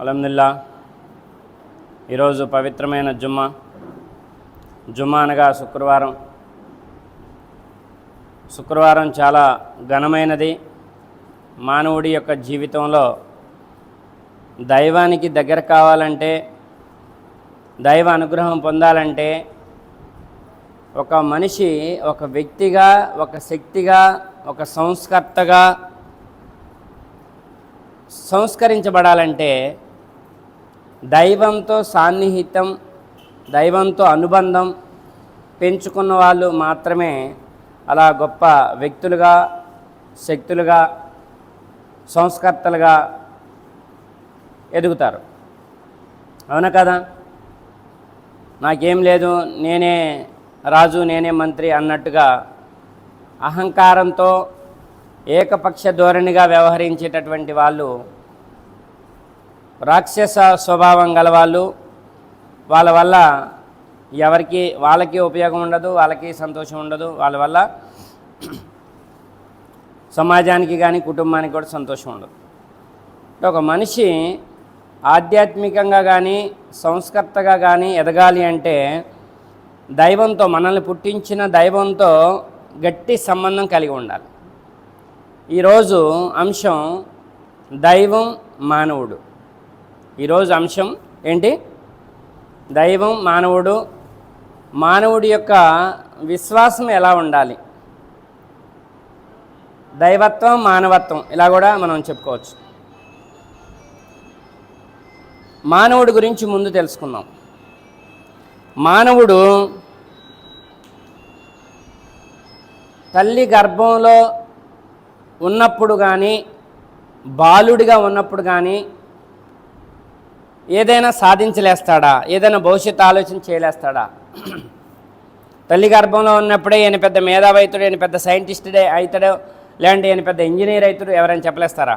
అలహమ్దుల్లా ఈరోజు పవిత్రమైన జుమ్మా. జుమ్మా అనగా శుక్రవారం. శుక్రవారం చాలా ఘనమైనది. మానవుడి యొక్క జీవితంలో దైవానికి దగ్గర కావాలంటే దైవ అనుగ్రహం పొందాలంటే ఒక మనిషి ఒక వ్యక్తిగా ఒక శక్తిగా ఒక సంస్కర్తగా సంస్కరించబడాలంటే దైవంతో సాన్నిహితం దైవంతో అనుబంధం పెంచుకున్న వాళ్ళు మాత్రమే అలా గొప్ప వ్యక్తులుగా శక్తులుగా సంస్కర్తలుగా ఎదుగుతారు. అవునా కదా? నాకేం లేదు నేనే రాజు నేనే మంత్రి అన్నట్టుగా అహంకారంతో ఏకపక్ష ధోరణిగా వ్యవహరించేటటువంటి వాళ్ళు రాక్షస స్వభావం గలవాళ్ళు వాళ్ళ వల్ల ఎవరికి వాళ్ళకి ఉపయోగం ఉండదు వాళ్ళకి సంతోషం ఉండదు వాళ్ళ వల్ల సమాజానికి కానీ కుటుంబానికి కూడా సంతోషం ఉండదు. ఒక మనిషి ఆధ్యాత్మికంగా కానీ సంస్కర్తగా కానీ ఎదగాలి అంటే దైవంతో మనల్ని పుట్టించిన దైవంతో గట్టి సంబంధం కలిగి ఉండాలి. ఈరోజు అంశం దైవం మానవుడు. ఈరోజు అంశం ఏంటి? దైవం మానవుడు మానవుడి యొక్క విశ్వాసం ఎలా ఉండాలి? దైవత్వం మానవత్వం ఇలా కూడా మనం చెప్పుకోవచ్చు. మానవుడి గురించి ముందు తెలుసుకుందాం. మానవుడు తల్లి గర్భంలో ఉన్నప్పుడు కానీ బాలుడిగా ఉన్నప్పుడు కానీ ఏదైనా సాధించలేస్తాడా? ఏదైనా భవిష్యత్తు ఆలోచన చేయలేస్తాడా? తల్లి గర్భంలో ఉన్నప్పుడే ఈయన పెద్ద మేధావైతుడు ఈయన పెద్ద సైంటిస్టుడే అవుతాడు లేదంటే ఈయన పెద్ద ఇంజనీర్ అవుతాడు ఎవరైనా చెప్పలేస్తారా?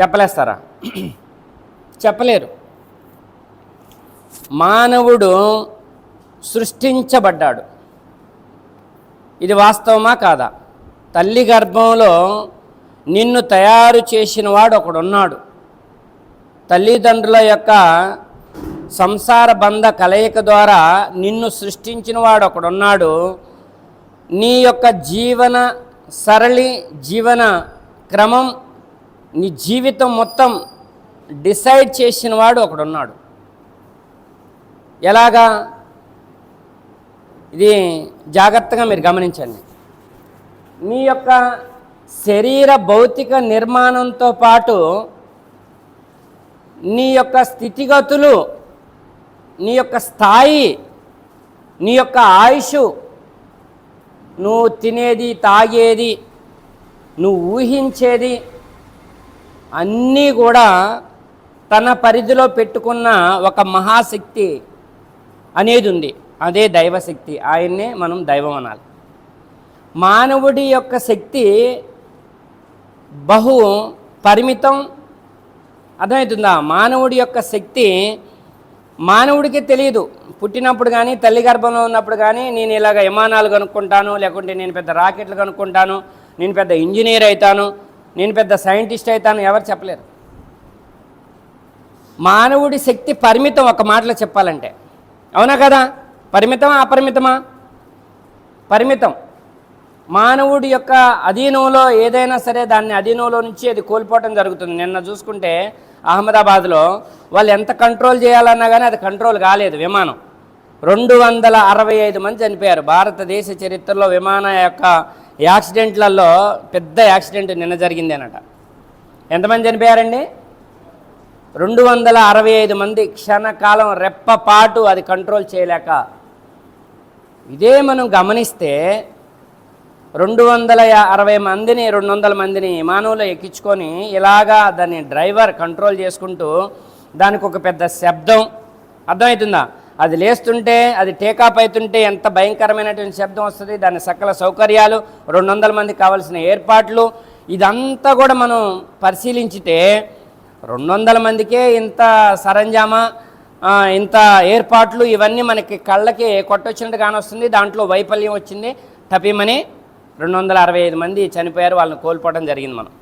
చెప్పలేస్తారా? చెప్పలేరు. మానవుడు సృష్టించబడ్డాడు. ఇది వాస్తవమా కాదా? తల్లి గర్భంలో నిన్ను తయారు చేసిన వాడు ఒకడున్నాడు. తల్లిదండ్రుల యొక్క సంసార బంధ కలయిక ద్వారా నిన్ను సృష్టించిన వాడు ఒకడున్నాడు. నీ యొక్క జీవన సరళి జీవన క్రమం నీ జీవితం మొత్తం డిసైడ్ చేసిన వాడు ఒకడున్నాడు. ఎలాగా? ఇది జాగ్రత్తగా మీరు గమనించండి. మీ యొక్క శరీర భౌతిక నిర్మాణంతో పాటు నీ యొక్క స్థితిగతులు నీ యొక్క స్థాయి నీ యొక్క ఆయుష్ నువ్వు తినేది తాగేది నువ్వు ఊహించేది అన్నీ కూడా తన పరిధిలో పెట్టుకున్న ఒక మహాశక్తి అనేది ఉంది. అదే దైవశక్తి. ఆయన్నే మనం దైవం అనాలి. మానవుడి యొక్క శక్తి బహు పరిమితం అర్థమవుతుందా? మానవుడి యొక్క శక్తి మానవుడికి తెలియదు పుట్టినప్పుడు కానీ తల్లి గర్భంలో ఉన్నప్పుడు కానీ నేను ఇలాగ విమానాలు కనుక్కుంటాను లేకుంటే నేను పెద్ద రాకెట్లు కనుక్కుంటాను నేను పెద్ద ఇంజనీర్ అవుతాను నేను పెద్ద సైంటిస్ట్ అవుతాను ఎవరు చెప్పలేరు. మానవుడి శక్తి పరిమితం ఒక మాటలో చెప్పాలంటే. అవునా కదా? పరిమితమా అపరిమితమా? పరిమితం. మానవుడి యొక్క అధీనంలో ఏదైనా సరే దాన్ని అధీనంలో నుంచి అది కోల్పోవటం జరుగుతుంది. నిన్న చూసుకుంటే అహ్మదాబాద్లో వాళ్ళు ఎంత కంట్రోల్ చేయాలన్నా కానీ అది కంట్రోల్ కాలేదు విమానం. రెండు వందల అరవై ఐదు మంది చనిపోయారు. భారతదేశ చరిత్రలో విమాన యొక్క యాక్సిడెంట్లలో పెద్ద యాక్సిడెంట్ నిన్న జరిగింది అనట ఎంతమంది చనిపోయారండి? రెండు వందల అరవై ఐదు మంది క్షణకాలం రెప్పపాటు అది కంట్రోల్ చేయలేక. ఇదే మనం గమనిస్తే రెండు వందల అరవై మందిని రెండు వందల మందిని విమానంలో ఎక్కించుకొని ఇలాగా దాన్ని డ్రైవర్ కంట్రోల్ చేసుకుంటూ దానికి ఒక పెద్ద శబ్దం. అర్థమవుతుందా? అది లేస్తుంటే అది టేకాప్ అవుతుంటే ఎంత భయంకరమైనటువంటి శబ్దం వస్తుంది. దాని సకల సౌకర్యాలు రెండు వందల మందికి కావాల్సిన ఏర్పాట్లు ఇదంతా కూడా మనం పరిశీలించితే రెండు వందల మందికే ఇంత సరంజామా ఇంత ఏర్పాట్లు ఇవన్నీ మనకి కళ్ళకి కొట్టొచ్చినట్టు కానొస్తుంది. దాంట్లో వైఫల్యం వచ్చింది. తప్పిమని రెండు వందల అరవై ఐదు మంది చనిపోయారు వాళ్ళని కోల్పోవడం జరిగింది మనం.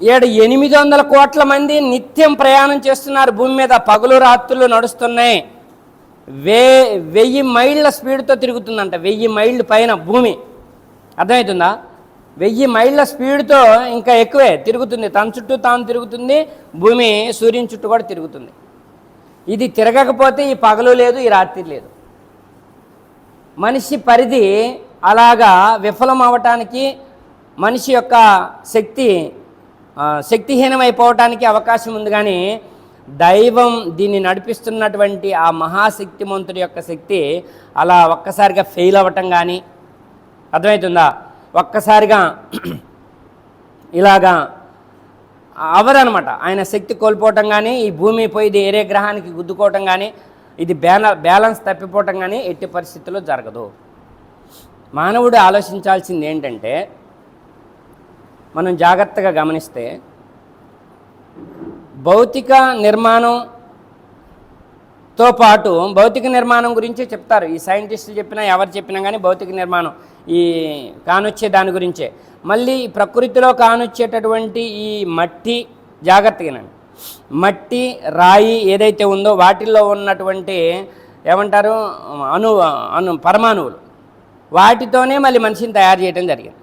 ఏడు ఎనిమిది వందల కోట్ల మంది నిత్యం ప్రయాణం చేస్తున్నారు భూమి మీద పగులు రాత్రులు నడుస్తున్నాయి. వే వెయ్యి మైళ్ళ స్పీడ్తో తిరుగుతుందంట వెయ్యి మైళ్ళు పైన భూమి. అర్థమవుతుందా? వెయ్యి మైళ్ళ స్పీడ్తో ఇంకా ఎక్కువే తిరుగుతుంది తన చుట్టూ తాను తిరుగుతుంది భూమి సూర్యుని చుట్టూ కూడా తిరుగుతుంది. ఇది తిరగకపోతే ఈ పగలు లేదు ఈ రాత్రి లేదు. మనిషి పరిధి అలాగా విఫలం అవ్వటానికి మనిషి యొక్క శక్తి శక్తిహీనమైపోవటానికి అవకాశం ఉంది. కానీ దైవం దీన్ని నడిపిస్తున్నటువంటి ఆ మహాశక్తిమంతుడి యొక్క శక్తి అలా ఒక్కసారిగా ఫెయిల్ అవ్వటం కానీ అర్థమవుతుందా ఒక్కసారిగా ఇలాగా అవదనమాట ఆయన శక్తి కోల్పోవటం కానీ ఈ భూమి పోయి ఇది ఏరే గ్రహానికి గుద్దుకోవటం కానీ ఇది బ్యాల బ్యాలెన్స్ తప్పిపోవటం కానీ ఎట్టి పరిస్థితుల్లో జరగదు. మానవుడు ఆలోచించాల్సింది ఏంటంటే మనం జాగ్రత్తగా గమనిస్తే భౌతిక నిర్మాణంతో పాటు భౌతిక నిర్మాణం గురించే చెప్తారు. ఈ సైంటిస్టులు చెప్పినా ఎవరు చెప్పినా కానీ భౌతిక నిర్మాణం ఈ కానొచ్చే దాని గురించే. మళ్ళీ ప్రకృతిలో కానొచ్చేటటువంటి ఈ మట్టి జాగ్రత్తగానండి. మట్టి రాయి ఏదైతే ఉందో వాటిల్లో ఉన్నటువంటి ఏమంటారు అణు అణు పరమాణువులు. వాటితోనే మళ్ళీ మనిషిని తయారు చేయడం జరిగింది.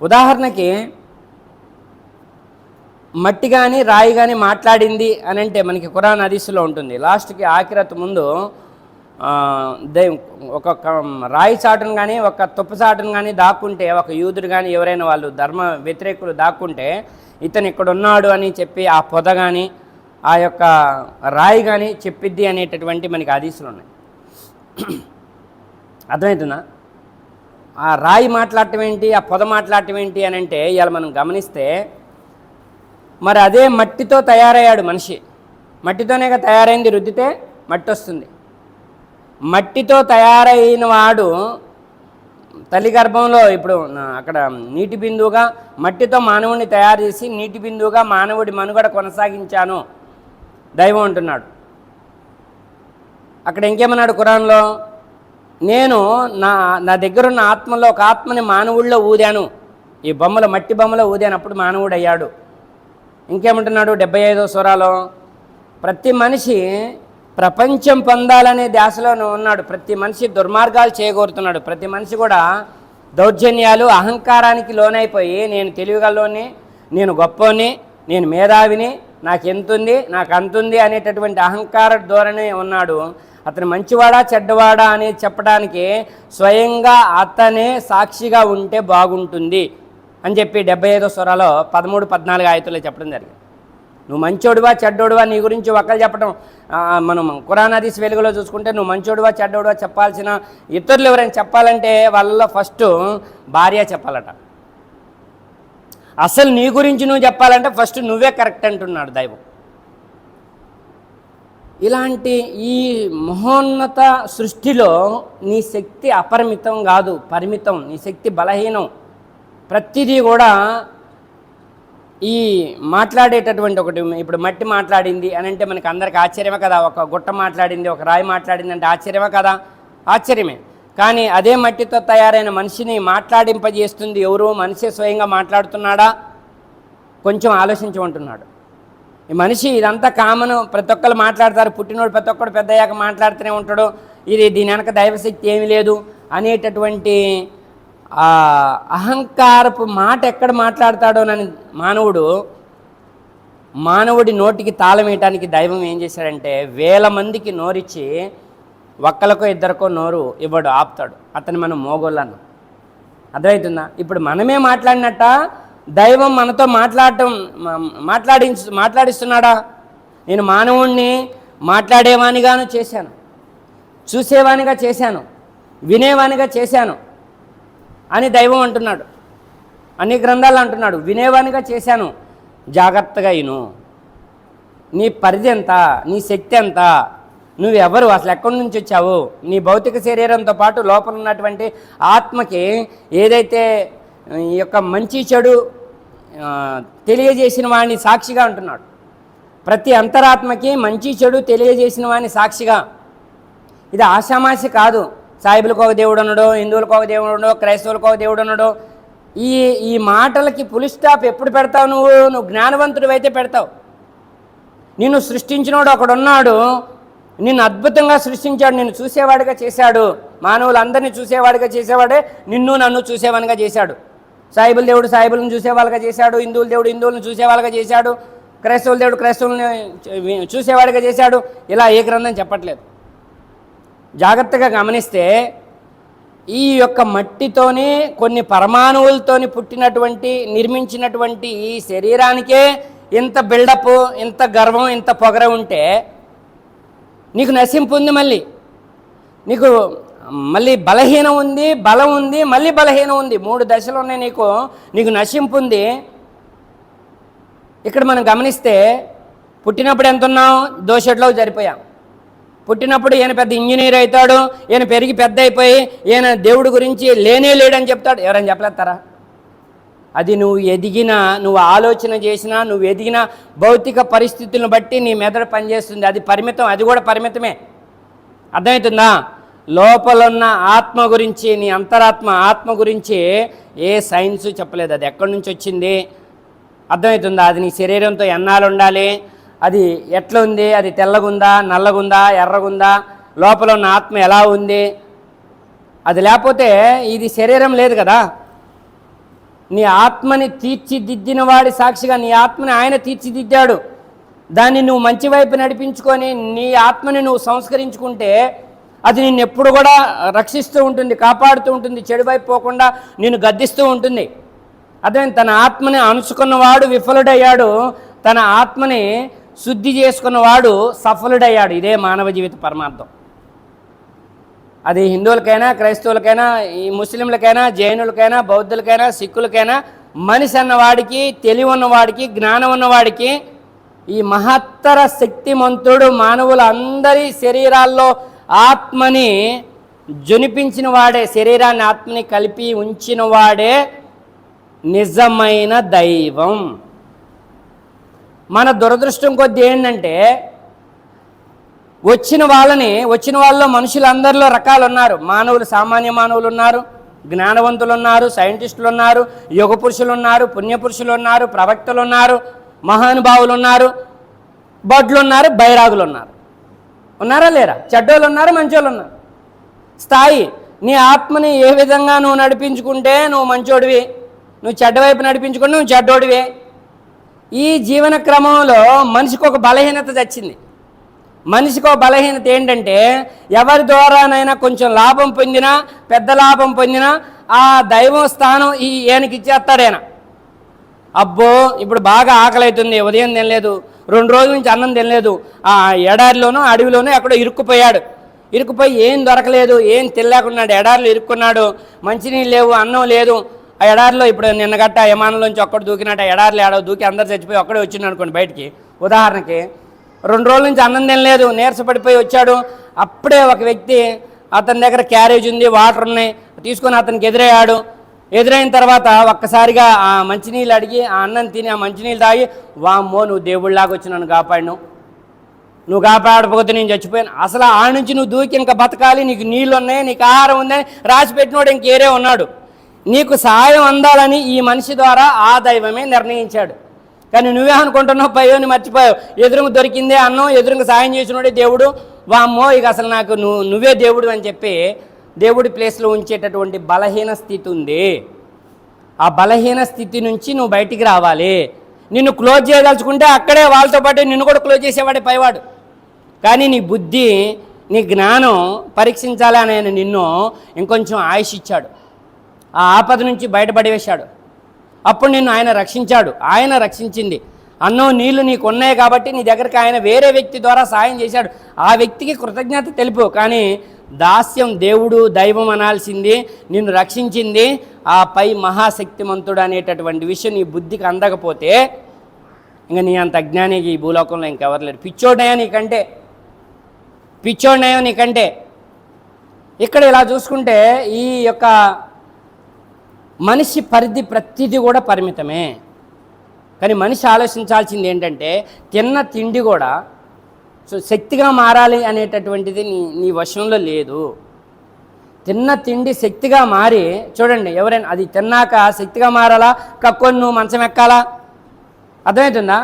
ఉదాహరణకి మట్టి కానీ రాయి కానీ మాట్లాడింది అని అంటే మనకి ఖురాన్ హదీసులో ఉంటుంది. లాస్ట్కి ఆఖిరత్ ముందు దే ఒక రాయి చాటును కానీ ఒక తుప్ప చాటును కానీ దాక్కుంటే ఒక యూదుడు కానీ ఎవరైనా వాళ్ళు ధర్మ వ్యతిరేకులు దాక్కుంటే ఇతను ఇక్కడ ఉన్నాడు అని చెప్పి ఆ పొద కానీ ఆ యొక్క రాయి కానీ చెప్పిద్ది అనేటటువంటి మనకి హదీసులు ఉన్నాయి. అర్థమవుతుందా ఆ రాయి మాట్లాడటం ఏంటి ఆ పొద మాట్లాడటం ఏంటి అని అంటే ఇవాళ మనం గమనిస్తే మరి అదే మట్టితో తయారయ్యాడు మనిషి. మట్టితోనేగా తయారైంది రుద్దితే మట్టి వస్తుంది. మట్టితో తయారైన వాడు తల్లి గర్భంలో ఇప్పుడు అక్కడ నీటి బిందువుగా మట్టితో మానవుడిని తయారు చేసి నీటి బిందువుగా మానవుడి మనుగడ కొనసాగించాను. దైవం అంటున్నాడు. అక్కడ ఇంకేమన్నాడు కురాన్లో? నేను నా నా దగ్గరున్న ఆత్మలో ఒక ఆత్మని మానవుడిలో ఊదాను. ఈ బొమ్మలు మట్టి బొమ్మలో ఊదానప్పుడు మానవుడు అయ్యాడు. ఇంకేమంటున్నాడు డెబ్బై ఐదో స్వరాలో? ప్రతి మనిషి ప్రపంచం పొందాలనే ధ్యాసలో ఉన్నాడు. ప్రతి మనిషి దుర్మార్గాలు చేయగోరుతున్నాడు ప్రతి మనిషి కూడా దౌర్జన్యాలు అహంకారానికి లోనైపోయి నేను తెలివిగల్లోని నేను గొప్పని నేను మేధావిని నాకు ఎంతుంది నాకు అంతుంది అనేటటువంటి అహంకార ధోరణి ఉన్నాడు. అతను మంచివాడా చెడ్డవాడా అనేది చెప్పడానికి స్వయంగా అతనే సాక్షిగా ఉంటే బాగుంటుంది అని చెప్పి డెబ్బై ఐదో స్వరాలో పదమూడు పద్నాలుగు ఆయతుల్లో చెప్పడం జరిగింది. నువ్వు మంచోడువా చెడ్డోడువా నీ గురించి ఒకరు చెప్పడం మనం ఖురాన్ హదీస్ వెలుగులో చూసుకుంటే నువ్వు మంచోడువా చెడ్డోడువా చెప్పాల్సిన ఇతరులు ఎవరైనా చెప్పాలంటే వాళ్ళలో ఫస్ట్ భార్య చెప్పాలట. అసలు నీ గురించి నువ్వు చెప్పాలంటే ఫస్ట్ నువ్వే కరెక్ట్ అంటున్నాడు దైవం. ఇలాంటి ఈ మహోన్నత సృష్టిలో నీ శక్తి అపరిమితం కాదు పరిమితం నీ శక్తి బలహీనం. ప్రతిదీ కూడా ఈ మాట్లాడేటటువంటి ఒకటి ఇప్పుడు మట్టి మాట్లాడింది అని అంటే మనకి అందరికి ఆశ్చర్యమే కదా ఒక గుట్ట మాట్లాడింది ఒక రాయి మాట్లాడింది అంటే ఆశ్చర్యమే కదా? ఆశ్చర్యమే. కానీ అదే మట్టితో తయారైన మనిషిని మాట్లాడింపజేస్తుంది ఎవరు మనిషి స్వయంగా మాట్లాడుతున్నాడా? కొంచెం ఆలోచించమంటున్నాడు. ఈ మనిషి ఇదంతా కామను. ప్రతి ఒక్కరు మాట్లాడతారు. పుట్టినోడు ప్రతి ఒక్కడు పెద్దయ్యాక మాట్లాడుతూనే ఉంటాడు. ఇది దీని వెనక దైవశక్తి ఏమీ లేదు అనేటటువంటి అహంకారపు మాట ఎక్కడ మాట్లాడతాడోనని మానవుడు మానవుడి నోటికి తాళం వేయటానికి దైవం ఏం చేశాడంటే వేల మందికి నోరిచ్చి ఒక్కలకో ఇద్దరికో నోరు ఇవ్వడు ఆపుతాడు. అతను మనం మోగోళ్ళను అర్థమవుతుందా ఇప్పుడు మనమే మాట్లాడినట్ట? దైవం మనతో మాట్లాడటం మాట్లాడి మాట్లాడించు మాట్లాడిస్తున్నాడా? నేను మానవుణ్ణి మాట్లాడేవానిగాను చేశాను. చూసేవానిగా చేశాను. వినేవానిగా చేశాను అని దైవం అంటున్నాడు. అన్ని గ్రంథాలు అంటున్నాడు. వినేవానిగా చేశాను. జాగ్రత్తగా ఇను. నీ పరిధి ఎంత? నీ శక్తి ఎంత? నువ్వెవరు? అసలు ఎక్కడి నుంచి వచ్చావు? నీ భౌతిక శరీరంతో పాటు లోపల ఉన్నటువంటి ఆత్మకి ఏదైతే ఈ యొక్క మంచి చెడు తెలియజేసిన వాడిని సాక్షిగా అంటున్నాడు. ప్రతి అంతరాత్మకి మంచి చెడు తెలియజేసిన వాడిని సాక్షిగా. ఇది ఆషామాషి కాదు. సాయిబులకు ఒక దేవుడు ఉన్నాడు హిందువులకు ఒక దేవుడు ఉన్నాడు క్రైస్తవులకు ఒక దేవుడు ఉన్నాడు. ఈ ఈ మాటలకి పులి స్టాప్ ఎప్పుడు పెడతావు నువ్వు? నువ్వు జ్ఞానవంతుడు అయితే పెడతావు. నిన్ను సృష్టించినోడు ఒకడున్నాడు. నిన్ను అద్భుతంగా సృష్టించాడు నిన్ను చూసేవాడిగా చేశాడు. మానవులందరినీ చూసేవాడిగా చేసేవాడే నిన్ను నన్ను చూసేవాడిగా చేశాడు. సాయిబుల దేవుడు సాయిబులను చూసేవాళ్ళగా చేశాడు హిందువుల దేవుడు హిందువులను చూసేవాళ్ళగా చేశాడు క్రైస్తవుల దేవుడు క్రైస్తవులను చూసేవాడిగా చేశాడు. ఇలా ఏ గ్రంథం చెప్పట్లేదు. జాగ్రత్తగా గమనిస్తే ఈ యొక్క మట్టితోనే కొన్ని పరమాణువులతోని పుట్టినటువంటి నిర్మించినటువంటి ఈ శరీరానికే ఇంత బిల్డప్ ఇంత గర్వం ఇంత పొగర ఉంటే నీకు నశింపు ఉంది మళ్ళీ. నీకు మళ్ళీ బలహీనం ఉంది బలం ఉంది మళ్ళీ బలహీనం ఉంది. మూడు దశలు ఉన్నాయి నీకు. నీకు నశింపు ఉంది. ఇక్కడ మనం గమనిస్తే పుట్టినప్పుడు ఎంత ఉన్నాం దోషట్లో సరిపోయాం. పుట్టినప్పుడు ఈయన పెద్ద ఇంజనీర్ అవుతాడు ఈయన పెరిగి పెద్ద అయిపోయి ఈయన దేవుడి గురించి లేనే లేడని చెప్తాడు. ఎవరైనా చెప్పలేస్తారా? అది నువ్వు ఎదిగినా నువ్వు ఆలోచన చేసినా నువ్వు ఎదిగిన భౌతిక పరిస్థితులను బట్టి నీ మెదడు పనిచేస్తుంది. అది పరిమితం అది కూడా పరిమితమే. అర్థమవుతుందా? లోపలున్న ఆత్మ గురించి నీ అంతరాత్మ ఆత్మ గురించి ఏ సైన్స్ చెప్పలేదు. అది ఎక్కడి నుంచి వచ్చింది? అర్థమవుతుందా? అది నీ శరీరంతో ఎన్నాళ్ళు ఉండాలి? అది ఎట్లా ఉంది? అది తెల్లగుందా? నల్లగుందా? ఎర్రగుందా? లోపల ఉన్న ఆత్మ ఎలా ఉంది? అది లేకపోతే ఇది శరీరం లేదు కదా? నీ ఆత్మని తీర్చిదిద్దిన వాడి సాక్షిగా నీ ఆత్మని ఆయన తీర్చిదిద్దాడు. దాన్ని నువ్వు మంచి వైపు నడిపించుకొని నీ ఆత్మని నువ్వు సంస్కరించుకుంటే అది నిన్ను ఎప్పుడు కూడా రక్షిస్తూ ఉంటుంది కాపాడుతూ ఉంటుంది చెడువైపు పోకుండా నిన్ను గద్దిస్తూ ఉంటుంది. అదే తన ఆత్మని అనుసుకున్నవాడు విఫలుడయ్యాడు తన ఆత్మని శుద్ధి చేసుకున్నవాడు సఫలుడయ్యాడు. ఇదే మానవ జీవిత పరమార్థం. అది హిందువులకైనా క్రైస్తవులకైనా ఈ ముస్లింలకైనా జైనులకైనా బౌద్ధులకైనా సిక్కులకైనా మనిషి అన్నవాడికి తెలివి ఉన్నవాడికి జ్ఞానం ఉన్నవాడికి ఈ మహత్తర శక్తిమంతుడు మానవులందరి శరీరాల్లో ఆత్మని జునిపించిన వాడే శరీరాన్ని ఆత్మని కలిపి ఉంచిన వాడే నిజమైన దైవం. మన దురదృష్టం కొద్ది ఏంటంటే వచ్చిన వాళ్ళని వచ్చిన వాళ్ళలో మనుషులందరిలో రకాలు ఉన్నారు మానవులు సామాన్య మానవులు ఉన్నారు జ్ఞానవంతులు ఉన్నారు సైంటిస్టులు ఉన్నారు యుగ పురుషులు ఉన్నారు పుణ్యపురుషులు ఉన్నారు ప్రవక్తలు ఉన్నారు మహానుభావులు ఉన్నారు బడ్లు ఉన్నారు బైరాగులు ఉన్నారు ఉన్నారా లేరా? చెడ్డోళ్ళు ఉన్నారు మంచోళ్ళు ఉన్నారు. స్థాయి నీ ఆత్మని ఏ విధంగా నువ్వు నడిపించుకుంటే నువ్వు మంచోడివి? నువ్వు చెడ్డవైపు నడిపించుకుంటే నువ్వు చెడ్డోడివే. ఈ జీవన క్రమంలో మనిషికి ఒక బలహీనత తెచ్చింది. మనిషికి ఒక బలహీనత ఏంటంటే ఎవరి ద్వారానైనా కొంచెం లాభం పొందినా పెద్ద లాభం పొందినా ఆ దైవం స్థానం ఈ ఈయనకి ఇచ్చేస్తాడైనా? అబ్బో ఇప్పుడు బాగా ఆకలి అవుతుంది ఉదయం తినలేదు. రెండు రోజుల నుంచి అన్నం తినలేదు. ఆ ఎడారిలోనూ అడవిలోనూ ఎక్కడో ఇరుక్కుపోయాడు. ఇరుక్కుపోయి ఏం దొరకలేదు ఏం తినలేకున్నాడు. ఎడారిలో ఇరుక్కున్నాడు. మంచినీళ్ళు లేవు అన్నం లేదు. ఆ ఎడారిలో ఇప్పుడు నిన్నగట్ట విమానంలోంచి ఒక్కడు దూకినట్టు ఆ ఎడారిలో ఏడో దూకి అందరు చచ్చిపోయి ఒక్కడే వచ్చిండు అనుకోండి బయటికి. ఉదాహరణకి రెండు రోజుల నుంచి అన్నం తినలేదు నీరసపడిపోయి వచ్చాడు. అప్పుడే ఒక వ్యక్తి అతని దగ్గర క్యారేజ్ ఉంది వాటర్ ఉన్నాయి తీసుకొని అతనికి ఎదురయ్యాడు. ఎదురైన తర్వాత ఒక్కసారిగా ఆ మంచినీళ్ళు అడిగి ఆ అన్నం తిని ఆ మంచినీళ్ళు తాగి వామ్మో నువ్వు దేవుళ్ళలాగా వచ్చి నన్ను కాపాడినావు నువ్వు. కాపాడకపోతే నేను చచ్చిపోయాను. అసలు ఆ నుంచి నువ్వు దూకి ఇంకా బతకాలి నీకు నీళ్ళు ఉన్నాయి నీకు ఆహారం ఉందని రాసి పెట్టినోడు ఇంకేరే ఉన్నాడు. నీకు సహాయం అందాలని ఈ మనిషి ద్వారా ఆ దైవమే నిర్ణయించాడు. కానీ నువ్వే అనుకుంటున్నావు పయోని మర్చిపోయావు. ఎదురుకు దొరికిందే అన్నం ఎదురుగా సాయం చేసినోడే దేవుడు. వామ్మో ఇక అసలు నాకు నువ్వు నువ్వే దేవుడు అని చెప్పి దేవుడి ప్లేస్లో ఉంచేటటువంటి బలహీన స్థితి ఉంది. ఆ బలహీన స్థితి నుంచి నువ్వు బయటికి రావాలి. నిన్ను క్లోజ్ చేయదలుచుకుంటే అక్కడే వాళ్ళతో పాటు నిన్ను కూడా క్లోజ్ చేసేవాడే పైవాడు. కానీ నీ బుద్ధి నీ జ్ఞానం పరీక్షించాలి అని ఆయన నిన్ను ఇంకొంచెం ఆయుష్ ఇచ్చాడు. ఆ ఆపద నుంచి బయటపడివేశాడు అప్పుడు నిన్ను ఆయన రక్షించాడు. ఆయన రక్షించింది. అన్నం నీళ్ళు నీకు ఉన్నాయి కాబట్టి నీ దగ్గరికి ఆయన వేరే వ్యక్తి ద్వారా సాయం చేశాడు. ఆ వ్యక్తికి కృతజ్ఞత తెలుపు. కానీ దాస్యం దేవుడు దైవం అనాల్సింది నిన్ను రక్షించింది ఆ పై మహాశక్తిమంతుడు అనేటటువంటి విషయం నీ బుద్ధికి అందకపోతే ఇంకా నీ అంత అజ్ఞానికి ఈ భూలోకంలో ఇంకెవరు లేరు. పిచ్చోడయా నీకంటే పిచ్చోడయా నీకంటే. ఇక్కడ ఇలా చూసుకుంటే ఈ యొక్క మనిషి పరిధి ప్రతిదీ కూడా పరిమితమే. కానీ మనిషి ఆలోచించాల్సింది ఏంటంటే తిన్న తిండి కూడా సో శక్తిగా మారాలి అనేటటువంటిది నీ నీ వశంలో లేదు. తిన్న తిండి శక్తిగా మారి చూడండి ఎవరైనా అది తిన్నాక శక్తిగా మారాలా? కక్కొని నువ్వు మంచం ఎక్కాలా? అర్థమవుతుందా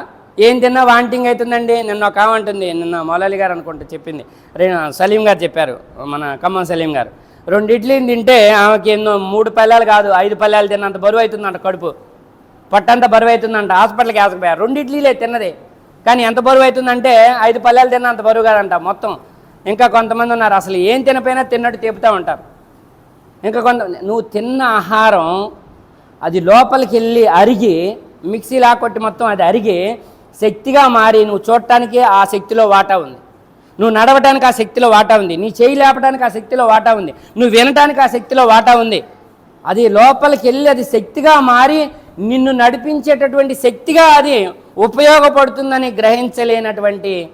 ఏం తిన్నా వాంటింగ్ అవుతుందండి? నిన్న ఒక ఆమె నిన్న మౌలాలి గారు అనుకుంటా చెప్పింది. రే సలీం గారు చెప్పారు మన ఖమ్మం సలీం గారు. రెండు ఇడ్లీని తింటే ఆమెకి ఎన్నో మూడు పల్లెలు కాదు ఐదు పల్లెలు తిన్నంత బరువు అవుతుందంట కడుపు. పొట్టంత బరువు అవుతుందంట హాస్పిటల్కి వేసుకుపోయారు రెండు ఇడ్లీలే తిన్నది. కానీ ఎంత బరువు అవుతుందంటే ఐదు పల్లెలు తిన్నంత బరువు కాదంట మొత్తం. ఇంకా కొంతమంది ఉన్నారు అసలు ఏం తినపోయినా తిన్నట్టు తిప్పుతూ ఉంటారు. ఇంకా కొంత నువ్వు తిన్న ఆహారం అది లోపలికి వెళ్ళి అరిగి మిక్సీ లాకొట్టి మొత్తం అది అరిగి శక్తిగా మారి నువ్వు చూడటానికి ఆ శక్తిలో వాటా ఉంది. నువ్వు నడవటానికి ఆ శక్తిలో వాటా ఉంది. నీ చేయి లేపడానికి ఆ శక్తిలో వాటా ఉంది. నువ్వు వినటానికి ఆ శక్తిలో వాటా ఉంది. అది లోపలికి వెళ్ళి అది శక్తిగా మారి నిన్ను నడిపించేటటువంటి శక్తిగా అది ఉపయోగపడుతుందని గ్రహించలేనటువంటి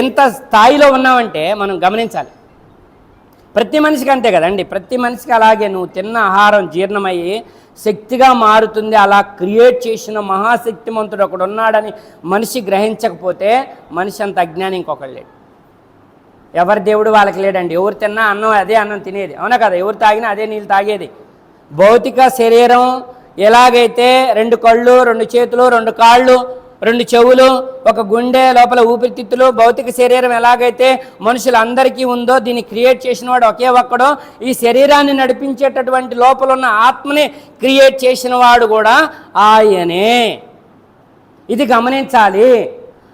ఎంత స్థాయిలో ఉన్నావంటే మనం గమనించాలి. ప్రతి మనిషికి అంతే కదండి ప్రతి మనిషికి అలాగే నువ్వు తిన్న ఆహారం జీర్ణమయ్యి శక్తిగా మారుతుంది. అలా క్రియేట్ చేసిన మహాశక్తిమంతుడు ఒకడు ఉన్నాడని మనిషి గ్రహించకపోతే మనిషి అంత అజ్ఞానం ఇంకొకడు లేడు. ఎవరి దేవుడు వాళ్ళకి లేడండి. ఎవరు తిన్నా అన్నం అదే అన్నం తినేది. అవునా కదా? ఎవరు తాగినా అదే నీళ్ళు తాగేది. భౌతిక శరీరం ఎలాగైతే రెండు కళ్ళు రెండు చేతులు రెండు కాళ్ళు రెండు చెవులు ఒక గుండె లోపల ఊపిరితిత్తులు భౌతిక శరీరం ఎలాగైతే మనుషులందరికీ ఉందో దీన్ని క్రియేట్ చేసిన వాడు ఒకే ఒక్కడో ఈ శరీరాన్ని నడిపించేటటువంటి లోపల ఉన్న ఆత్మని క్రియేట్ చేసిన వాడు కూడా ఆయనే. ఇది గమనించాలి.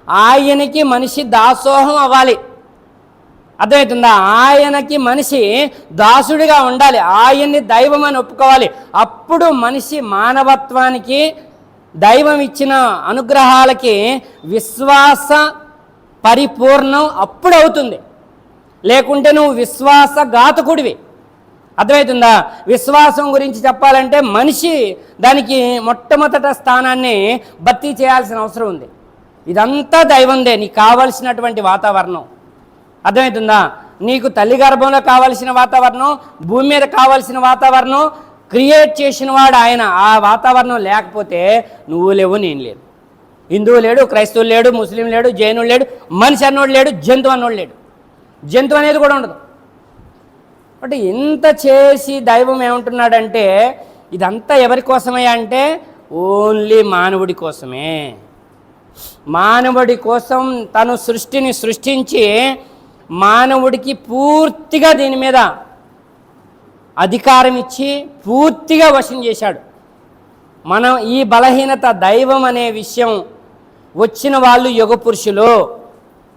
ఆయనకి మనిషి దాసోహం అవ్వాలి. అర్థమవుతుందా? ఆయనకి మనిషి దాసుడిగా ఉండాలి. ఆయన్ని దైవం అని ఒప్పుకోవాలి. అప్పుడు మనిషి మానవత్వానికి దైవం ఇచ్చిన అనుగ్రహాలకి విశ్వాస పరిపూర్ణం అప్పుడు అవుతుంది. లేకుంటే నువ్వు విశ్వాసఘాతకుడివి అర్థమవుతుందా? విశ్వాసం గురించి చెప్పాలంటే మనిషి దానికి మొట్టమొదట స్థానాన్ని భర్తీ చేయాల్సిన అవసరం ఉంది. ఇదంతా దైవందే. నీకు కావలసినటువంటి వాతావరణం. అర్థమవుతుందా? నీకు తల్లి గర్భంలో కావలసిన వాతావరణం భూమి మీద కావలసిన వాతావరణం క్రియేట్ చేసిన వాడు ఆయన. ఆ వాతావరణం లేకపోతే నువ్వు లేవు నేను లేదు హిందువు లేడు క్రైస్తవులు లేడు ముస్లిం లేడు జైనుడు లేడు మనిషి అన్నోడు లేడు జంతువు అన్నోడు లేడు. జంతువు అనేది కూడా ఉండదు. అంటే ఇంత చేసి దైవం ఏమంటున్నాడంటే ఇదంతా ఎవరి కోసమే అంటే ఓన్లీ మానవుడి కోసమే. మానవుడి కోసం తను సృష్టిని సృష్టించి మానవుడికి పూర్తిగా దీని మీద అధికారం ఇచ్చి పూర్తిగా వశం చేశాడు. మనం ఈ బలహీనత దైవం అనే విషయం వచ్చిన వాళ్ళు యుగ పురుషులు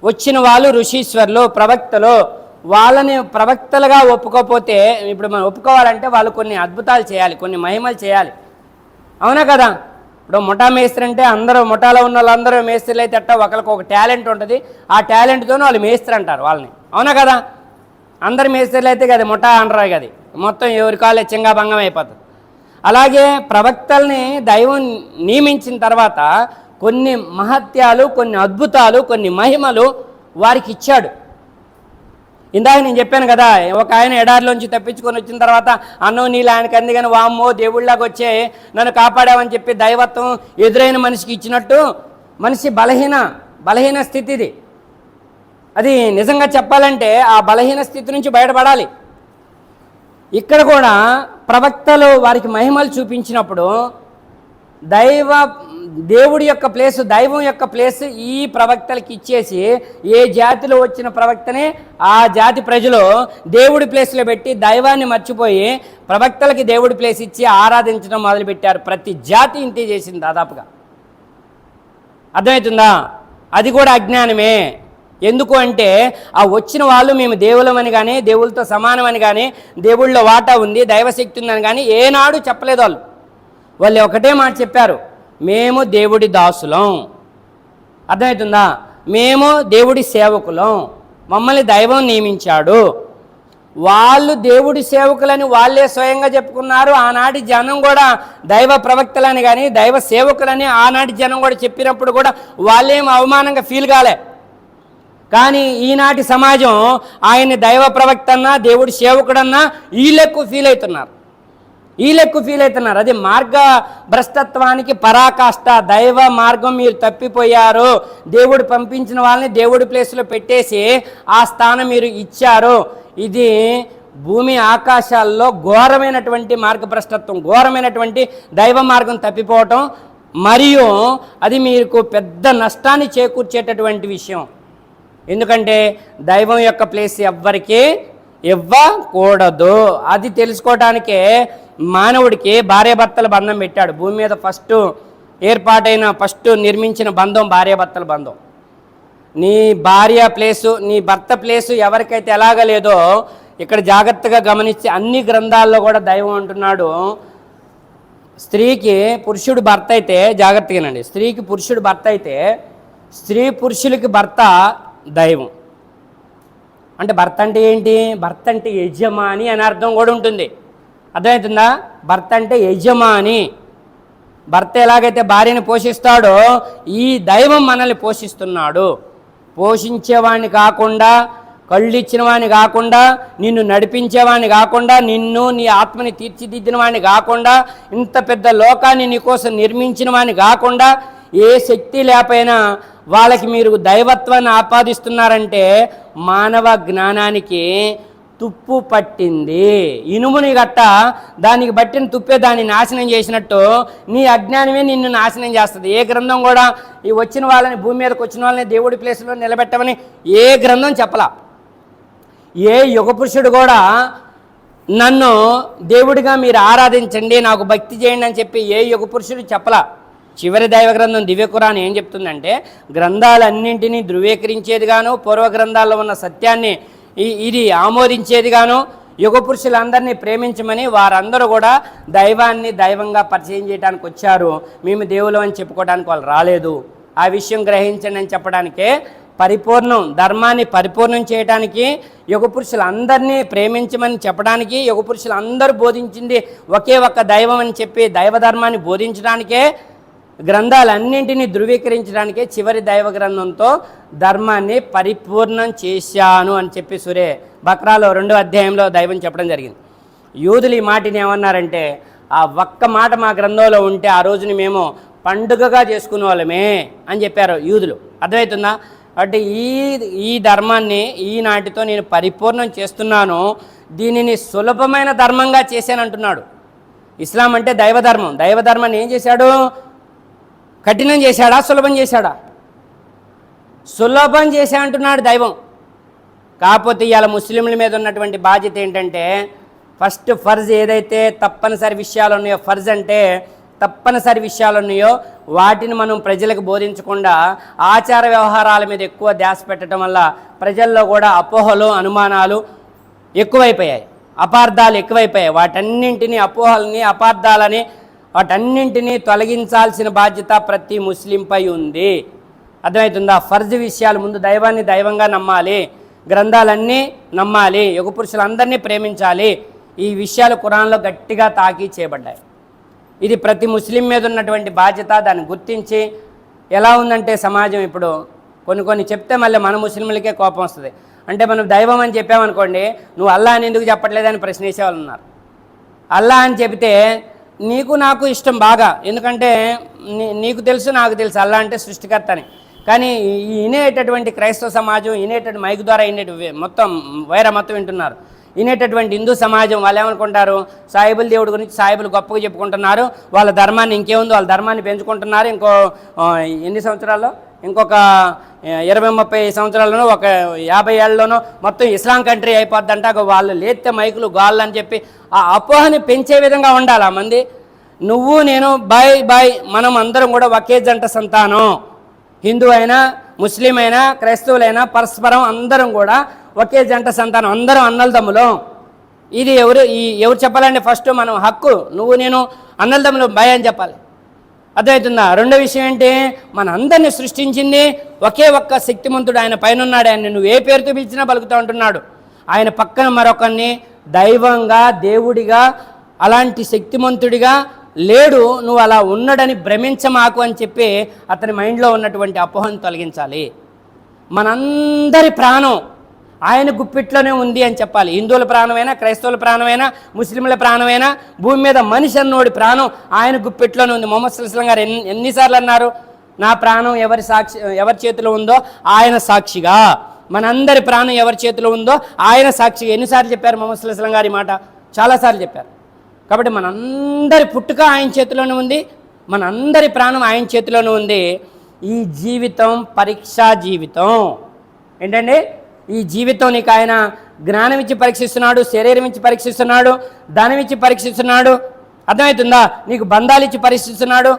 వచ్చిన వాళ్ళు ఋషీశ్వర్లు ప్రవక్తలు వాళ్ళని ప్రవక్తలుగా ఒప్పుకోకపోతే ఇప్పుడు మనం ఒప్పుకోవాలంటే వాళ్ళు కొన్ని అద్భుతాలు చేయాలి కొన్ని మహిమలు చేయాలి. అవునా కదా? ఇప్పుడు ముఠా మేస్త్రి అంటే అందరూ ముఠాలో ఉన్న వాళ్ళందరూ మేస్త్రీలు అయితే అట్ట ఒకరికి ఒక టాలెంట్ ఉంటుంది. ఆ టాలెంట్తోనే వాళ్ళు మేస్త్రి అంటారు వాళ్ళని. అవునా కదా? అందరు మేస్త్రీలు అయితే కదా ముఠా అంటారు కదా మొత్తం ఎవరి కాలే చింగాభంగం అయిపోతుంది. అలాగే ప్రవక్తల్ని దైవం నియమించిన తర్వాత కొన్ని మహత్యాలు కొన్ని అద్భుతాలు కొన్ని మహిమలు వారికి ఇచ్చాడు. ఇందాక నేను చెప్పాను కదా ఒక ఆయన ఎడారిలోంచి తప్పించుకొని వచ్చిన తర్వాత అన్నం నీళ్ళు ఆయనకి అంది కానీ వామ్మో దేవుళ్ళలాగా వచ్చే నన్ను కాపాడావని చెప్పి దైవత్వం ఎదురైన మనిషికి ఇచ్చినట్టు మనిషి బలహీన బలహీన స్థితి ఇది అది నిజంగా చెప్పాలంటే ఆ బలహీన స్థితి నుంచి బయటపడాలి. ఇక్కడ కూడా ప్రవక్తలు వారికి మహిమలు చూపించినప్పుడు దైవ దేవుడి యొక్క ప్లేస్ దైవం యొక్క ప్లేస్ ఈ ప్రవక్తలకి ఇచ్చేసి ఏ జాతిలో వచ్చిన ప్రవక్తనే ఆ జాతి ప్రజలు దేవుడి ప్లేస్లో పెట్టి దైవాన్ని మర్చిపోయి ప్రవక్తలకి దేవుడి ప్లేస్ ఇచ్చి ఆరాధించడం మొదలుపెట్టారు. ప్రతి జాతి ఇంతే చేసింది దాదాపుగా. అర్థమవుతుందా? అది కూడా అజ్ఞానమే. ఎందుకు అంటే ఆ వచ్చిన వాళ్ళు మేము దేవులమని కానీ దేవులతో సమానమని కానీ దేవుళ్ళ వాటా ఉంది దైవశక్తి ఉందని కానీ ఏనాడు చెప్పలేదు వాళ్ళు. వాళ్ళు ఒకటే మాట చెప్పారు. మేము దేవుడి దాసులం. అర్థమవుతుందా? మేము దేవుడి సేవకులం. మమ్మల్ని దైవం నియమించాడు. వాళ్ళు దేవుడి సేవకులని వాళ్ళే స్వయంగా చెప్పుకున్నారు. ఆనాటి జనం కూడా దైవ ప్రవక్తలని కానీ దైవ సేవకులని ఆనాటి జనం కూడా చెప్పినప్పుడు కూడా వాళ్ళేం అవమానంగా ఫీల్ కాలే. కానీ ఈనాటి సమాజం ఆయన్ని దైవ ప్రవక్త అన్నా దేవుడి సేవకుడన్నా వీళ్ళెక్కువ ఫీల్ అవుతున్నారు. వీళ్ళెక్కువ ఫీల్ అవుతున్నారు. అది మార్గ భ్రష్టత్వానికి పరాకాష్ట దైవ మార్గం మీరు తప్పిపోయారు. దేవుడు పంపించిన వాళ్ళని దేవుడి ప్లేస్లో పెట్టేసి ఆ స్థానం మీరు ఇచ్చారు. ఇది భూమి ఆకాశాల్లో ఘోరమైనటువంటి మార్గభ్రష్టత్వం ఘోరమైనటువంటి దైవ మార్గం తప్పిపోవటం మరియు అది మీకు పెద్ద నష్టాన్ని చేకూర్చేటటువంటి విషయం. ఎందుకంటే దైవం యొక్క ప్లేస్ ఎవ్వరికీ ఇవ్వకూడదు. అది తెలుసుకోవటానికే మానవుడికి భార్యాభర్తల బంధం పెట్టాడు. భూమి మీద ఫస్ట్ ఏర్పాటైన ఫస్ట్ నిర్మించిన బంధం భార్యాభర్తల బంధం. నీ భార్య ప్లేసు నీ భర్త ప్లేసు ఎవరికైతే ఎలాగ లేదో ఇక్కడ జాగ్రత్తగా గమనించి అన్ని గ్రంథాల్లో కూడా దైవం అంటున్నాడు. స్త్రీకి పురుషుడు భర్త అయితే జాగ్రత్తగానండి. స్త్రీకి పురుషుడు భర్త అయితే స్త్రీ పురుషులకి భర్త దైవం. అంటే భర్త అంటే ఏంటి? భర్త అంటే యజమాని అని అర్థం కూడా ఉంటుంది. అర్థమవుతుందా? భర్త అంటే యజమాని. భర్త ఎలాగైతే భార్యని పోషిస్తాడో ఈ దైవం మనల్ని పోషిస్తున్నాడు. పోషించేవాడిని కాకుండా కళ్ళు ఇచ్చిన వాడిని కాకుండా నిన్ను నడిపించేవాడిని కాకుండా నిన్ను నీ ఆత్మని తీర్చిదిద్దిన వాడిని కాకుండా ఇంత పెద్ద లోకాన్ని నీకోసం నిర్మించిన వాడిని కాకుండా ఏ శక్తి లేకపోయినా వాళ్ళకి మీరు దైవత్వాన్ని ఆపాదిస్తున్నారంటే మానవ జ్ఞానానికి తుప్పు పట్టింది. ఇనుముని గట్ట దానికి బట్టిన తుప్పే దాన్ని నాశనం చేసినట్టు నీ అజ్ఞానమే నిన్ను నాశనం చేస్తుంది. ఏ గ్రంథం కూడా ఈ వచ్చిన వాళ్ళని భూమి మీదకి వచ్చిన వాళ్ళని దేవుడి ప్లేస్లో నిలబెట్టమని ఏ గ్రంథం చెప్పలా. ఏ యుగపురుషుడు కూడా నన్ను దేవుడిగా మీరు ఆరాధించండి నాకు భక్తి చేయండి అని చెప్పి ఏ యుగపురుషుడు చెప్పలా. చివరి దైవ గ్రంథం దివ్యకురాన్ ఏం చెప్తుందంటే గ్రంథాలన్నింటినీ ధృవీకరించేదిగాను పూర్వ గ్రంథాల్లో ఉన్న సత్యాన్ని ఈ- ఇది ఆమోదించేదిగాను యుగ పురుషులందరినీ ప్రేమించమని వారందరూ కూడా దైవాన్ని దైవంగా పరిచయం చేయడానికి వచ్చారు. మేము దేవులు అని చెప్పుకోవడానికి వాళ్ళు రాలేదు. ఆ విషయం గ్రహించండి అని చెప్పడానికే పరిపూర్ణం ధర్మాన్ని పరిపూర్ణం చేయడానికి యుగ పురుషులందరినీ ప్రేమించమని చెప్పడానికి యుగ పురుషులందరూ బోధించింది ఒకే ఒక్క దైవం అని చెప్పి దైవ ధర్మాన్ని బోధించడానికే గ్రంథాలన్నింటినీ ధృవీకరించడానికే చివరి దైవ గ్రంథంతో ధర్మాన్ని పరిపూర్ణం చేశాను అని చెప్పి సురే బక్రాలో రెండో అధ్యాయంలో దైవం చెప్పడం జరిగింది. యూదులు ఈ మాటని ఏమన్నారంటే ఆ ఒక్క మాట మా గ్రంథంలో ఉంటే ఆ రోజుని మేము పండుగగా చేసుకునే వాళ్ళమే అని చెప్పారు యూదులు. అర్థమవుతుందా? కాబట్టి ఈ ఈ ధర్మాన్ని ఈనాటితో నేను పరిపూర్ణం చేస్తున్నాను దీనిని సులభమైన ధర్మంగా చేశానంటున్నాడు. ఇస్లాం అంటే దైవధర్మం. దైవధర్మాన్ని ఏం చేశాడు? కఠినం చేశాడా? సులభం చేశాడా? సులభం చేశా అంటున్నాడు దైవం. కాకపోతే ఇవాళ ముస్లింల మీద ఉన్నటువంటి బాధ్యత ఏంటంటే ఫస్ట్ ఫర్జ్ ఏదైతే తప్పనిసరి విషయాలు ఉన్నాయో ఫర్జ్ అంటే తప్పనిసరి విషయాలు ఉన్నాయో వాటిని మనం ప్రజలకు బోధించకుండా ఆచార వ్యవహారాల మీద ఎక్కువ ధ్యాస పెట్టడం వల్ల ప్రజల్లో కూడా అపోహలు అనుమానాలు ఎక్కువైపోయాయి. అపార్థాలు ఎక్కువైపోయాయి. వాటన్నింటినీ అపోహల్ని అపార్థాలని వాటన్నింటినీ తొలగించాల్సిన బాధ్యత ప్రతి ముస్లింపై ఉంది. అర్థమవుతుందా? ఫర్జ్ విషయాలు ముందు దైవాన్ని దైవంగా నమ్మాలి. గ్రంథాలన్నీ నమ్మాలి. యుగ పురుషులందరినీ ప్రేమించాలి. ఈ విషయాలు ఖురాన్లో గట్టిగా తాకీ చేయబడ్డాయి. ఇది ప్రతి ముస్లిం మీద ఉన్నటువంటి బాధ్యత. దాన్ని గుర్తించి ఎలా ఉందంటే సమాజం ఇప్పుడు కొన్ని కొన్ని చెప్తే మళ్ళీ మన ముస్లింలకే కోపం వస్తుంది. అంటే మనం దైవం అని చెప్పామనుకోండి నువ్వు అల్లా అని ఎందుకు చెప్పట్లేదని ప్రశ్నించే వాళ్ళు ఉన్నారు. అల్లా అని చెబితే నీకు నాకు ఇష్టం బాగా. ఎందుకంటే నీ- నీకు తెలుసు నాకు తెలుసు. అల్లా అంటే సృష్టికర్త అని కానీ ఈ వినేటటువంటి క్రైస్తవ సమాజం వినేటటువంటి మైక్ ద్వారా వినేటి మొత్తం వైర మొత్తం వింటున్నారు. వినేటటువంటి హిందూ సమాజం వాళ్ళు ఏమనుకుంటారు? సాయిబుల దేవుడి గురించి సాయిబులు గొప్పగా చెప్పుకుంటున్నారు. వాళ్ళ ధర్మాన్ని ఇంకేముందో? వాళ్ళ ధర్మాన్ని పెంచుకుంటున్నారు. ఇంకో ఎన్ని సంవత్సరాల్లో? ఇంకొక ఇరవై ముప్పై సంవత్సరాల్లోనూ ఒక యాభై ఏళ్ళలోనూ మొత్తం ఇస్లాం కంట్రీ అయిపోద్దంట. వాళ్ళు లేతే మైకులు గాళ్ళు అని చెప్పి ఆ అపోహని పెంచే విధంగా ఉండాలి ఆ మంది. నువ్వు నేను బాయ్ బాయ్ మనం అందరం కూడా ఒకే జంట సంతానం. హిందూ అయినా ముస్లిం అయినా క్రైస్తవులైనా పరస్పరం అందరం కూడా ఒకే జంట సంతానం. అందరం అన్నల తమ్ములు ఇది ఎవరు ఈ ఎవరు చెప్పాలంటే ఫస్ట్ మనం హక్కు నువ్వు నేను అన్నల తమ్ములు బాయ్ అని చెప్పాలి. అర్థమవుతుందా? రెండో విషయం ఏంటి? మన అందరిని సృష్టించింది ఒకే ఒక్క శక్తిమంతుడు. ఆయన పైన ఉన్నాడు ఆయన నువ్వు ఏ పేరుతో పిలిచినా పలుకుతూ ఉంటున్నాడు. ఆయన పక్కన మరొకరిని దైవంగా దేవుడిగా అలాంటి శక్తిమంతుడిగా లేడు. నువ్వు అలా ఉన్నాడని భ్రమించమాకు అని చెప్పి అతని మైండ్లో ఉన్నటువంటి అపోహను తొలగించాలి. మనందరి ప్రాణం ఆయన గుప్పిట్లోనే ఉంది అని చెప్పాలి. హిందువుల ప్రాణమైనా క్రైస్తవుల ప్రాణమైనా ముస్లింల ప్రాణమైనా భూమి మీద మనిషి అన్నోడి ప్రాణం ఆయన గుప్పిట్లోనే ఉంది. మొహమ్మద్ సుల్లాం గారు ఎన్ని ఎన్నిసార్లు అన్నారు నా ప్రాణం ఎవరి సాక్షి ఎవరి చేతిలో ఉందో ఆయన సాక్షిగా. మనందరి ప్రాణం ఎవరి చేతిలో ఉందో ఆయన సాక్షి ఎన్నిసార్లు చెప్పారు మొహమ్మద్ సుల్లాం గారి మాట? చాలాసార్లు చెప్పారు. కాబట్టి మనందరి పుట్టుక ఆయన చేతిలోనే ఉంది. మనందరి ప్రాణం ఆయన చేతిలోనే ఉంది. ఈ జీవితం పరీక్షా జీవితం. ఏంటండి? ఈ జీవితం నీకు ఆయన జ్ఞానం ఇచ్చి పరీక్షిస్తున్నాడు శరీరం ఇచ్చి పరీక్షిస్తున్నాడు ధనం ఇచ్చి పరీక్షిస్తున్నాడు. అర్థమవుతుందా? నీకు బంధాలు ఇచ్చి పరీక్షిస్తున్నాడు.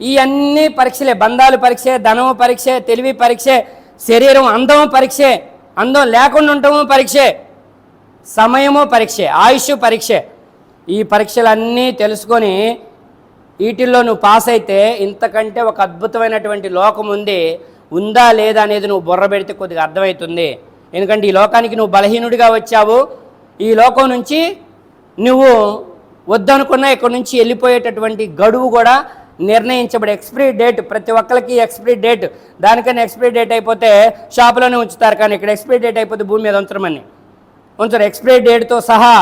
ఈ అన్ని పరీక్షలే బంధాలు పరీక్షే ధనము పరీక్షే తెలివి పరీక్షే శరీరం అందము పరీక్షే అందం లేకుండా ఉండటము పరీక్షే సమయము పరీక్షే ఆయుష్ పరీక్షే. ఈ పరీక్షలన్నీ తెలుసుకొని వీటిల్లో నువ్వు పాస్ అయితే ఇంతకంటే ఒక అద్భుతమైనటువంటి లోకం ఉంది ఉందా లేదా అనేది నువ్వు బుర్ర పెడితే కొద్దిగా అర్థమవుతుంది. ఎందుకంటే ఈ లోకానికి నువ్వు బలహీనుడిగా వచ్చావు. ఈ లోకం నుంచి నువ్వు వద్దనుకున్నా ఇక్కడ నుంచి వెళ్ళిపోయేటటువంటి గడువు కూడా నిర్ణయించబడి ఎక్స్పైరీ డేట్ ప్రతి ఒక్కరికి ఎక్స్పైరీ డేట్. దానికన్నా ఎక్స్పైరీ డేట్ అయిపోతే షాపులోనే ఉంచుతారు కానీ ఇక్కడ ఎక్స్పైరీ డేట్ అయిపోతే భూమి మీద ఉంచరమని. ఉంచరు. ఎక్స్పైరీ డేట్తో సహా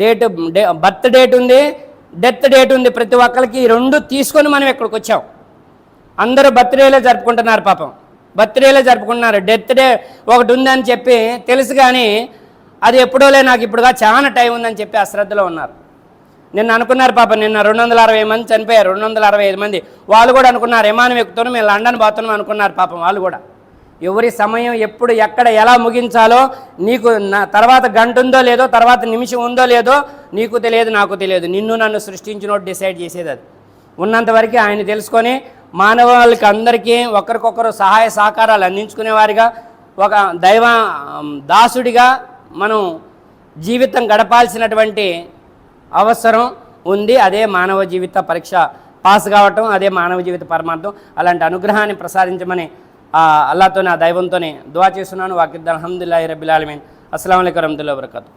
డేట్ డే బర్త్ డేట్ ఉంది డెత్ డేట్ ఉంది. ప్రతి ఒక్కరికి రెండు తీసుకొని మనం ఇక్కడికి వచ్చాం. అందరూ బర్త్డేలే జరుపుకుంటున్నారు పాపం. బర్త్డేలో జరుపుకుంటున్నారు. డెత్ డే ఒకటి ఉందని చెప్పి తెలుసు కానీ అది ఎప్పుడోలే నాకు ఇప్పుడుగా చాలా టైం ఉందని చెప్పి అశ్రద్ధలో ఉన్నారు. నిన్న అనుకున్నారు పాప నిన్న రెండు వందల అరవై మంది చనిపోయారు రెండు వందల అరవై ఐదు మంది. వాళ్ళు కూడా అనుకున్నారు విమానం ఎక్కుతున్నాం మేము లండన్ పోతున్నాం అనుకున్నారు పాపం వాళ్ళు కూడా. ఎవరి సమయం ఎప్పుడు ఎక్కడ ఎలా ముగించాలో నీకు నా తర్వాత గంట ఉందో లేదో తర్వాత నిమిషం ఉందో లేదో నీకు తెలియదు నాకు తెలియదు. నిన్ను నన్ను సృష్టించినోడు డిసైడ్ చేసేది అది. ఉన్నంతవరకు ఆయన తెలుసుకొని మానవాళికి అందరికీ ఒకరికొకరు సహాయ సహకారాలు అందించుకునేవారిగా ఒక దైవ దాసుడిగా మనం జీవితం గడపాల్సినటువంటి అవసరం ఉంది. అదే మానవ జీవిత పరీక్ష పాస్ కావటం అదే మానవ జీవిత పరమార్థం. అలాంటి అనుగ్రహాన్ని ప్రసాదించమని ఆ నా దైవంతోనే దువా చేస్తున్నాను. వాకిద్దాన్ అహమ్దుల్లా రబిల్ ఆలమీన్. అస్సలం అయికం వరహమతుల్లాహి వబరకాతు.